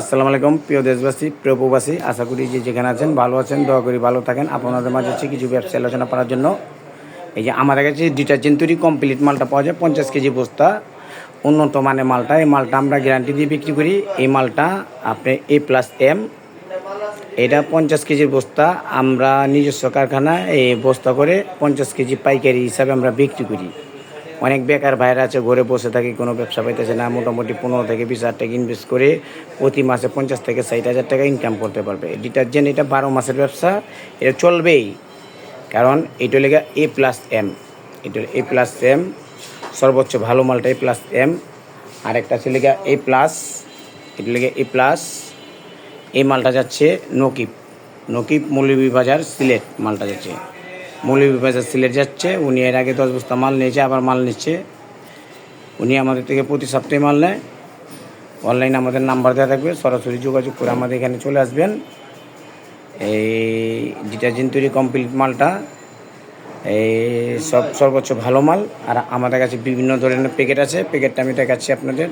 আসসালামু আলাইকুম, প্রিয় দেশবাসী, প্রিয় প্রবাসী আশা করি যে যেখানে আছেন, ভালো আছেন, দোয়া করি ভালো থাকেন। আপনাদের মাঝে হচ্ছে কিছু ব্যবসা আলোচনা করার জন্য। এই যে আমাদের কাছে ডিটারজেন্ট তৈরি কমপ্লিট মালটা পাওয়া যায়, পঞ্চাশ কেজি বস্তা। উন্নত মানের মালটা, এই মালটা আমরা গ্যারান্টি দিয়ে বিক্রি করি। এই মালটা আপনি এ প্লাস এম এটা পঞ্চাশ কেজির বস্তা। আমরা নিজস্ব কারখানায় এই বস্তা করে পঞ্চাশ কেজি পাইকারি হিসাবে আমরা বিক্রি করি। অনেক বেকার ভাইরা আছে, ঘরে বসে থাকে, কোনো ব্যবসা পাইতেছে না। মোটামুটি পনেরো থেকে বিশ হাজার টাকা ইনভেস্ট করে প্রতি মাসে পঞ্চাশ থেকে ষাট হাজার টাকা ইনকাম করতে পারবে। ডিটারজেন্ট এটা বারো মাসের ব্যবসা, এটা চলবেই। কারণ এটা লেগে এ প্লাস এম এটা এ প্লাস এম সর্বোচ্চ ভালো মালটা এ প্লাস এম আর একটা আছে লেগে এ প্লাস এটা লেগে এ প্লাস এই মালটা যাচ্ছে নকিব। নকিব মৌলভীবাজার সিলেট মালটা যাচ্ছে। মৌলভীবাজার সিলেট যাচ্ছে, উনি এর আগে দশ বস্তা মাল নিয়েছে, আবার মাল নিচ্ছে। উনি আমাদের থেকে প্রতি সপ্তাহে মাল নেয়। অনলাইনে আমাদের নাম্বার দেওয়া থাকবে, সরাসরি যোগাযোগ করে আমাদের এখানে চলে আসবেন। এই ডিটারজেন্ট তৈরি কমপ্লিট মালটা, এই সব সর্বোচ্চ ভালো মাল। আর আমাদের কাছে বিভিন্ন ধরনের প্যাকেট আছে প্যাকেটটা আমি দেখাচ্ছি আপনাদের।